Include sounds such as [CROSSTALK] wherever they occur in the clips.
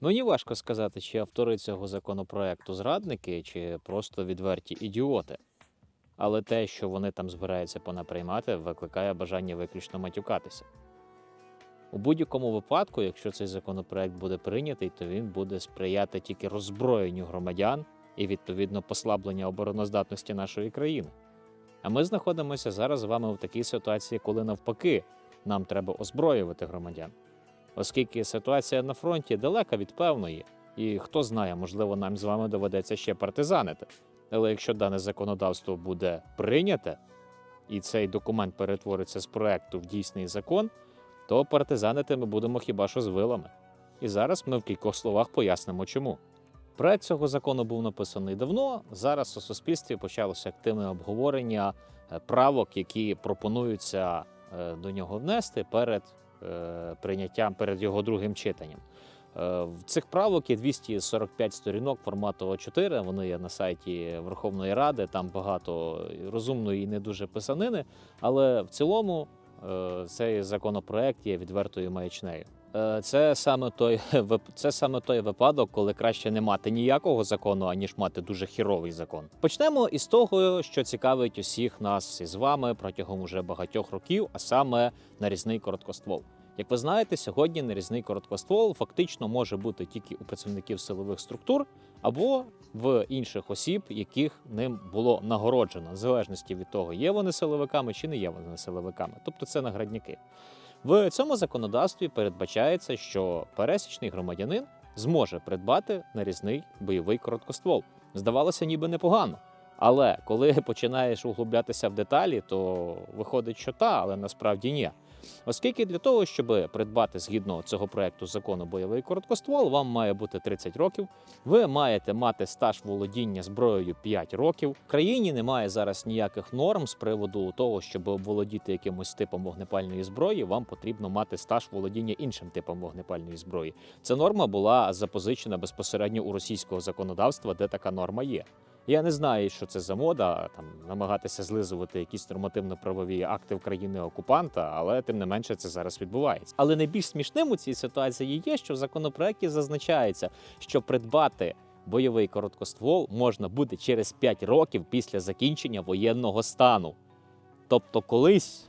Мені важко сказати, чи автори цього законопроекту зрадники, чи просто відверті ідіоти. Але те, що вони там збираються понаприймати, викликає бажання виключно матюкатися. У будь-якому випадку, якщо цей законопроект буде прийнятий, то він буде сприяти тільки роззброєнню громадян і відповідно послабленню обороноздатності нашої країни. А ми знаходимося зараз з вами в такій ситуації, коли навпаки нам треба озброювати громадян оскільки ситуація на фронті далека від певної, і хто знає, можливо, нам з вами доведеться ще партизанити. Але якщо дане законодавство буде прийняте, і цей документ перетвориться з проекту в дійсний закон, то партизанити ми будемо хіба що з вилами. І зараз ми в кількох словах пояснимо, чому. Проект цього закону був написаний давно. Зараз у суспільстві почалося активне обговорення е, правок, які пропонуються до нього внести перед е, прийняттям перед його другим читанням. Е, В цих правок є 245 сторінок формату О4. Вони є на сайті Верховної Ради. Там багато розумної і не дуже писанини. Але в цілому е, цей законопроект є відвертою маячнею. Е, Це саме той [LAUGHS] це саме той випадок, коли краще не мати ніякого закону, аніж мати дуже хіровий закон. Почнемо із того, що цікавить усіх нас із вами протягом уже багатьох років, а саме нарізний короткоствол. Як ви знаєте, сьогодні нарізний короткоствол фактично може бути тільки у працівників силових структур або в інших осіб, яких ним було нагороджено, в залежності від того, є вони силовиками чи не є вони силовиками. Тобто це наградники. В цьому законодавстві передбачається, що пересічний громадянин зможе придбати нарізний бойовий короткоствол. Здавалося, ніби непогано. Але коли [LAUGHS] починаєш углублятися в деталі, то виходить, що та, але насправді ні. Оскільки для того, щоб придбати згідно цього проекту закону бойовий короткоствол, вам має бути 30 років. Ви маєте мати стаж володіння зброєю 5 років. В країні немає зараз ніяких норм з приводу того, щоб володіти якимось типом вогнепальної зброї, вам потрібно мати стаж володіння іншим типом вогнепальної зброї. Ця норма була запозичена безпосередньо у російського законодавства, де така норма є. Я не знаю, що це за мода, там намагатися злизувати якісь нормативно-правові акти в країни окупанта, але тим не менше це зараз відбувається. Але найбільш смішним у цій ситуації є, що в законопроекті зазначається, що придбати бойовий короткоствол можна буде через 5 років після закінчення воєнного стану. Тобто, колись,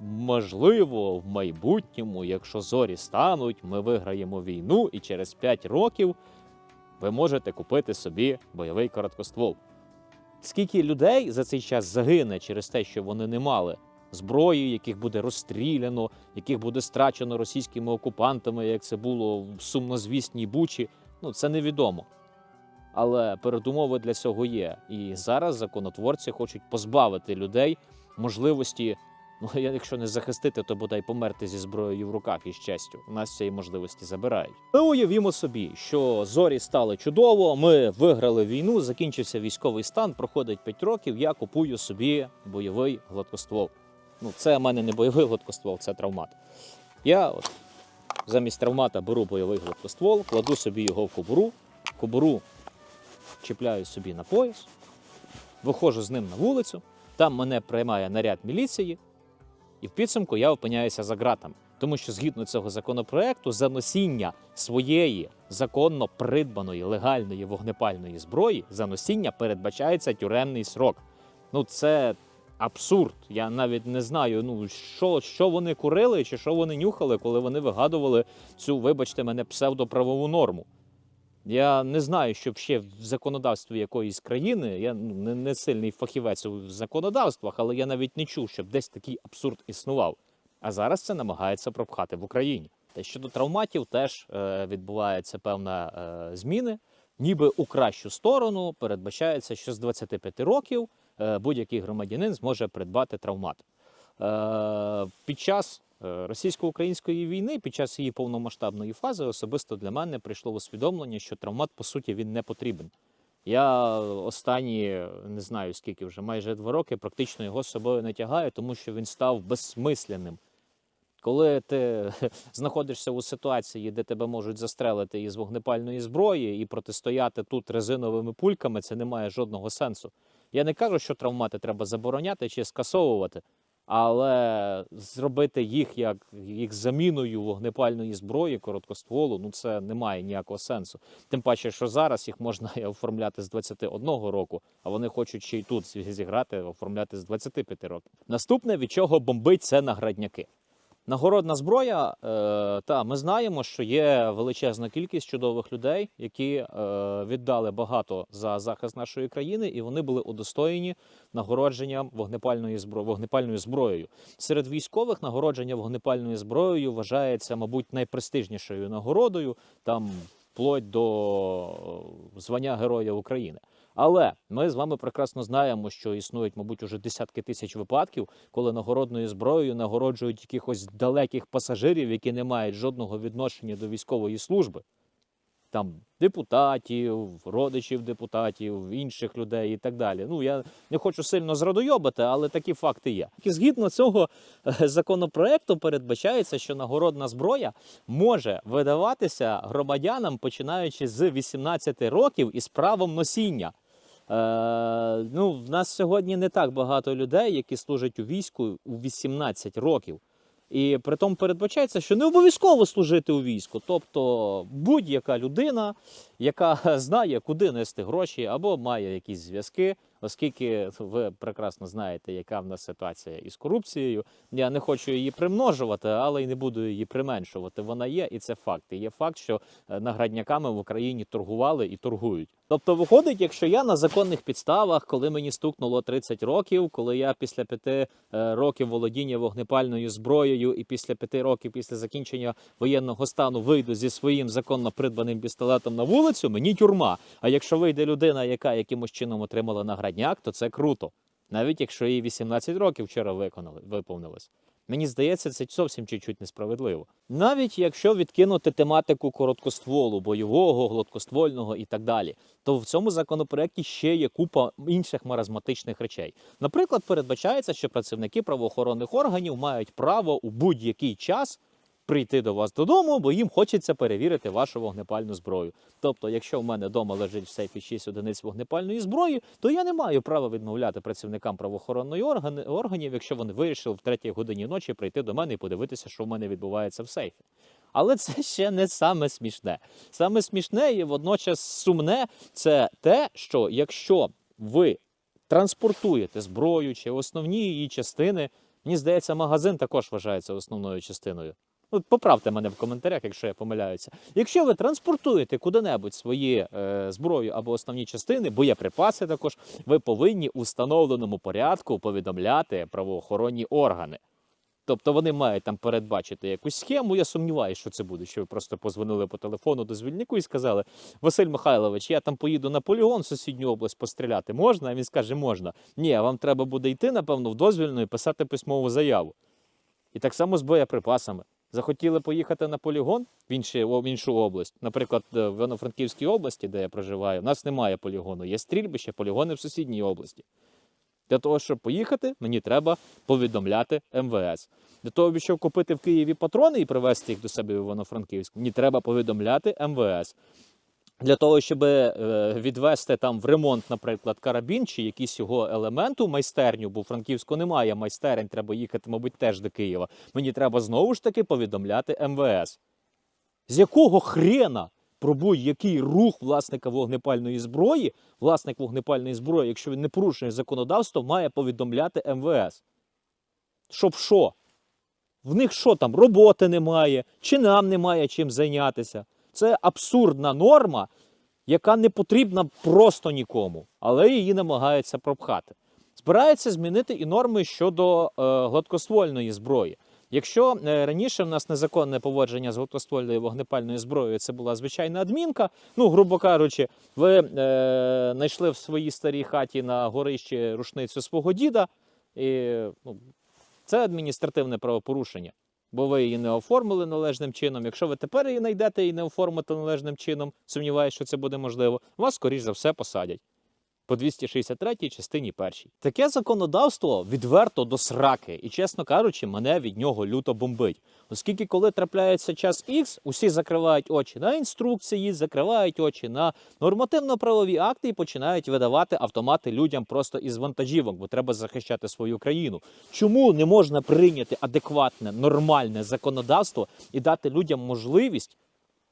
можливо, в майбутньому, якщо зорі стануть, ми виграємо війну, і через 5 років ви можете купити собі бойовий короткоствол. Скільки людей за цей час загине через те, що вони не мали зброї, яких буде розстріляно, яких буде страчено російськими окупантами, як це було в сумнозвісній Бучі, ну це невідомо. Але передумови для цього є. І зараз законотворці хочуть позбавити людей можливості, ну якщо не захистити, то бодай померти зі зброєю в руках і з честю. У нас цієї можливості забирають. Ми уявімо собі, що зорі стали чудово. Ми виграли війну, закінчився військовий стан, проходить 5 років. Я купую собі бойовий гладкоствол. Ну, це в мене не бойовий гладкоствол, це травмат. Я от замість травмата беру бойовий гладкоствол, кладу собі його в кобуру, кобуру чіпляю собі на пояс, виходжу з ним на вулицю, там мене приймає наряд міліції, і в підсумку я опиняюся за ґратами. Тому що згідно цього законопроекту, за носіння своєї законно придбаної легальної вогнепальної зброї за носіння передбачається тюремний срок. Ну це абсурд. Я навіть не знаю, ну що, що вони курили чи що вони нюхали, коли вони вигадували цю, вибачте мене, псевдоправову норму. Я не знаю, щоб ще в законодавстві якоїсь країни, я ну, не, не сильний фахівець у законодавствах, але я навіть не чув, щоб десь такий абсурд існував. А зараз це намагається пропхати в Україні. Та щодо травматів, теж е, відбувається певна е, зміни. Ніби у кращу сторону передбачається, що з 25 років е, будь-який громадянин зможе придбати травмат. Е, під час російсько-української війни, під час її повномасштабної фази, особисто для мене прийшло усвідомлення, що травмат по суті він не потрібен. Я останні не знаю скільки вже майже два роки практично його з собою не тягаю, тому що він став безсмисляним. Коли ти [LAUGHS] знаходишся у ситуації, де тебе можуть застрелити із вогнепальної зброї і протистояти тут резиновими пульками, це не має жодного сенсу. Я не кажу, що травмати треба забороняти чи скасовувати, Але зробити їх як їх заміною вогнепальної зброї короткостволу, ну це не має ніякого сенсу. Тим паче, що зараз їх можна [LAUGHS] оформляти з 21 року, а вони хочуть ще й тут зіграти, оформляти з 25 років. Наступне, від чого бомбить, це наградняки. Нагородна зброя, е, та ми знаємо, що є величезна кількість чудових людей, які е, віддали багато за захист нашої країни, і вони були удостоєні нагородженням вогнепальною збро... вогнепальною зброєю. Серед військових нагородження вогнепальною зброєю вважається, мабуть, найпрестижнішою нагородою, там вплоть до е, звання Героя України. Але ми з вами прекрасно знаємо, що існують, мабуть, уже десятки тисяч випадків, коли нагородною зброєю нагороджують якихось далеких пасажирів, які не мають жодного відношення до військової служби. Там депутатів, родичів депутатів, інших людей і так далі. Ну я не хочу сильно зрадойобати, але такі факти є. І згідно цього е, законопроекту передбачається, що нагородна зброя може видаватися громадянам, починаючи з 18 років із правом носіння. Е, ну, в нас сьогодні не так багато людей, які служать у війську у 18 років. І при тому передбачається, що не обов'язково служити у війську. Тобто будь-яка людина, яка [LAUGHS] знає, куди нести гроші, або має якісь зв'язки, оскільки ви прекрасно знаєте, яка в нас ситуація із корупцією. Я не хочу її примножувати, але й не буду її применшувати. Вона є, і це факт. І є факт, що е, наградняками в Україні торгували і торгують. Тобто, виходить, якщо я на законних підставах, коли мені стукнуло 30 років, коли я після п'яти е, років володіння вогнепальною зброєю і після п'яти років після закінчення воєнного стану вийду зі своїм законно придбаним пістолетом на вулицю, мені тюрма. А якщо вийде людина, яка якимось чином отримала наградняк, то це круто. Навіть якщо їй 18 років вчора виконали, виповнилось. Мені здається, це зовсім чуть-чуть несправедливо. Навіть якщо відкинути тематику короткостволу, бойового, гладкоствольного і так далі, то в цьому законопроекті ще є купа інших маразматичних речей. Наприклад, передбачається, що працівники правоохоронних органів мають право у будь-який час прийти до вас додому, бо їм хочеться перевірити вашу вогнепальну зброю. Тобто, якщо в мене вдома лежить в сейфі 6 одиниць вогнепальної зброї, то я не маю права відмовляти працівникам правоохоронної органи, органів, якщо вони вирішили в третій годині ночі прийти до мене і подивитися, що в мене відбувається в сейфі. Але це [LAUGHS] ще не саме смішне. Саме смішне і водночас сумне це те, що якщо ви транспортуєте зброю чи основні її частини, мені здається, магазин також вважається основною частиною. Ну, поправте мене в коментарях, якщо я помиляюся. Якщо ви транспортуєте куди-небудь свої е, зброю або основні частини, боєприпаси також, ви повинні у встановленому порядку повідомляти правоохоронні органи. Тобто вони мають там передбачити якусь схему. Я сумніваюся, що це буде. Що ви просто позвонили по телефону до звільнику і сказали: Василь Михайлович, я там поїду на полігон в сусідню область постріляти. Можна? А він скаже, можна. Ні, вам треба буде йти, напевно, в дозвільну і писати письмову заяву. І так само з боєприпасами. Захотіли поїхати на полігон в, інші, в іншу область, наприклад, е, в Івано-Франківській області, де я проживаю, у нас немає полігону, є стрільбище, полігони в сусідній області. Для того, щоб поїхати, мені треба повідомляти МВС. Для того, щоб купити в Києві патрони і привезти їх до себе в Івано-Франківськ, мені треба повідомляти МВС. Для того, щоб е, відвести там в ремонт, наприклад, карабін чи якийсь його елемент у майстерню, бо Франківську немає майстерень, треба їхати, мабуть, теж до Києва. Мені треба знову ж таки повідомляти МВС. З якого хрена про будь-який рух власника вогнепальної зброї, власник вогнепальної зброї, якщо він не порушує законодавство, має повідомляти МВС? Щоб що? В них що там, роботи немає, чи нам немає чим зайнятися? Це абсурдна норма, яка не потрібна просто нікому, але її намагаються пропхати. Збираються змінити і норми щодо е, гладкоствольної зброї. Якщо е, раніше в нас незаконне поводження з гладкоствольною вогнепальною зброєю, це була звичайна адмінка. Ну, грубо кажучи, ви е, знайшли в своїй старій хаті на горищі рушницю свого діда, і ну, це адміністративне правопорушення бо ви її не оформили належним чином. Якщо ви тепер її знайдете і не оформите належним чином, сумніваюся, що це буде можливо, вас, скоріш за все, посадять. По 263 частині першій. Таке законодавство відверто до сраки, і чесно кажучи, мене від нього люто бомбить. Оскільки, коли трапляється час X, усі закривають очі на інструкції, закривають очі на нормативно-правові акти і починають видавати автомати людям просто із вантажівок, бо треба захищати свою країну. Чому не можна прийняти адекватне, нормальне законодавство і дати людям можливість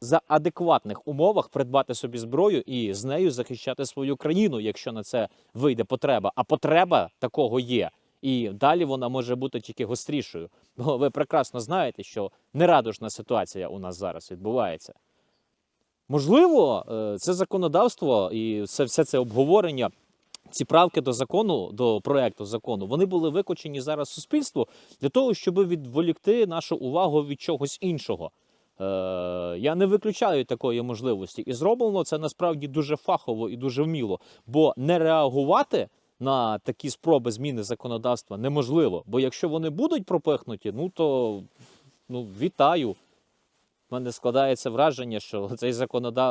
за адекватних умовах придбати собі зброю і з нею захищати свою країну, якщо на це вийде потреба. А потреба такого є. І далі вона може бути тільки гострішою. Бо ви прекрасно знаєте, що нерадужна ситуація у нас зараз відбувається. Можливо, е, це законодавство і це все це обговорення. Ці правки до закону, до проекту закону, вони були викочені зараз суспільству для того, щоб відволікти нашу увагу від чогось іншого. Е, я не виключаю такої можливості, і зроблено це насправді дуже фахово і дуже вміло, бо не реагувати на такі спроби зміни законодавства неможливо. Бо якщо вони будуть пропихнуті, ну то ну вітаю. У мене складається враження, що цей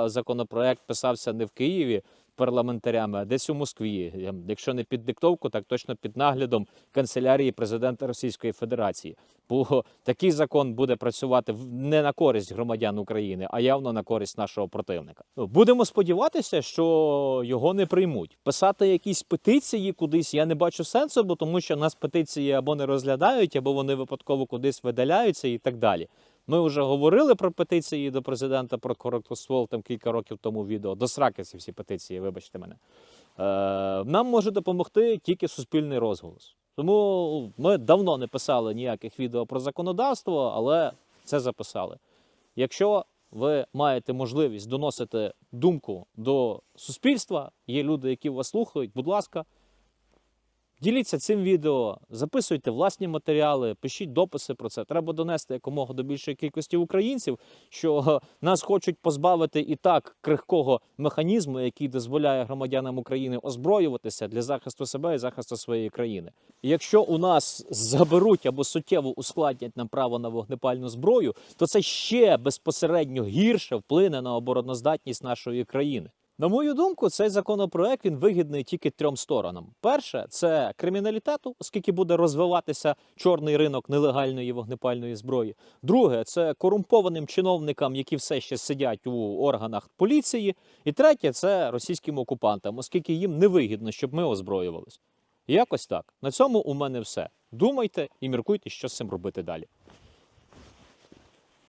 законопроект писався не в Києві парламентарями, а десь у Москві. Якщо не під диктовку, так точно під наглядом канцелярії президента Російської Федерації. Бо такий закон буде працювати не на користь громадян України, а явно на користь нашого противника. Будемо сподіватися, що його не приймуть. Писати якісь петиції кудись я не бачу сенсу, бо тому що нас петиції або не розглядають, або вони випадково кудись видаляються і так далі. Ми вже говорили про петиції до президента про короткоствол там кілька років тому відео. До сраки ці всі петиції, вибачте мене. Е, нам може допомогти тільки суспільний розголос. Тому ми давно не писали ніяких відео про законодавство, але це записали. Якщо ви маєте можливість доносити думку до суспільства, є люди, які вас слухають, будь ласка, Діліться цим відео, записуйте власні матеріали, пишіть дописи про це. Треба донести якомога до більшої кількості українців, що [LAUGHS] нас хочуть позбавити і так крихкого механізму, який дозволяє громадянам України озброюватися для захисту себе і захисту своєї країни. Якщо у нас заберуть або суттєво ускладнять нам право на вогнепальну зброю, то це ще безпосередньо гірше вплине на обороноздатність нашої країни. На мою думку, цей законопроект він вигідний тільки трьом сторонам. Перше це криміналітету, оскільки буде розвиватися чорний ринок нелегальної вогнепальної зброї. Друге це корумпованим чиновникам, які все ще сидять у органах поліції. І третє це російським окупантам, оскільки їм невигідно, щоб ми озброювались. Якось так. На цьому у мене все. Думайте і міркуйте, що з цим робити далі.